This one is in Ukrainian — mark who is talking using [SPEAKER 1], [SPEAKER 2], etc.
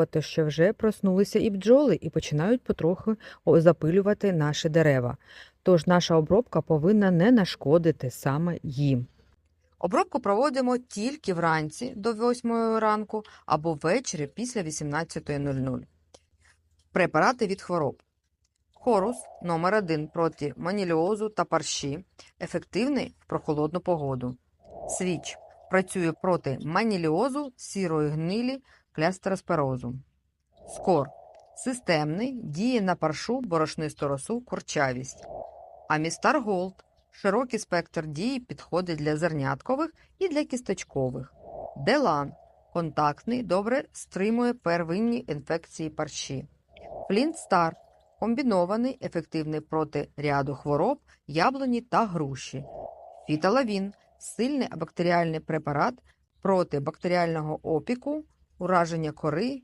[SPEAKER 1] враховувати, що вже проснулися і бджоли і починають потроху запилювати наші дерева. Тож наша обробка повинна не нашкодити саме їм. Обробку проводимо тільки вранці до 8 ранку або ввечері після 18.00. Препарати від хвороб. Хорус номер 1 проти маніліозу та парші, ефективний в прохолодну погоду. Свіч працює проти маніліозу, сірої гнилі, клястеросперозу. Скор системний, діє на паршу, борошнисту росу, курчавість. Амістар Голд широкий спектр дії підходить для зерняткових і для кісточкових. Делан контактний, добре стримує первинні інфекції парші. Флінт Стар комбінований, ефективний проти ряду хвороб, яблуні та груші. Фіталавін сильний бактеріальний препарат проти бактеріального опіку, ураження кори,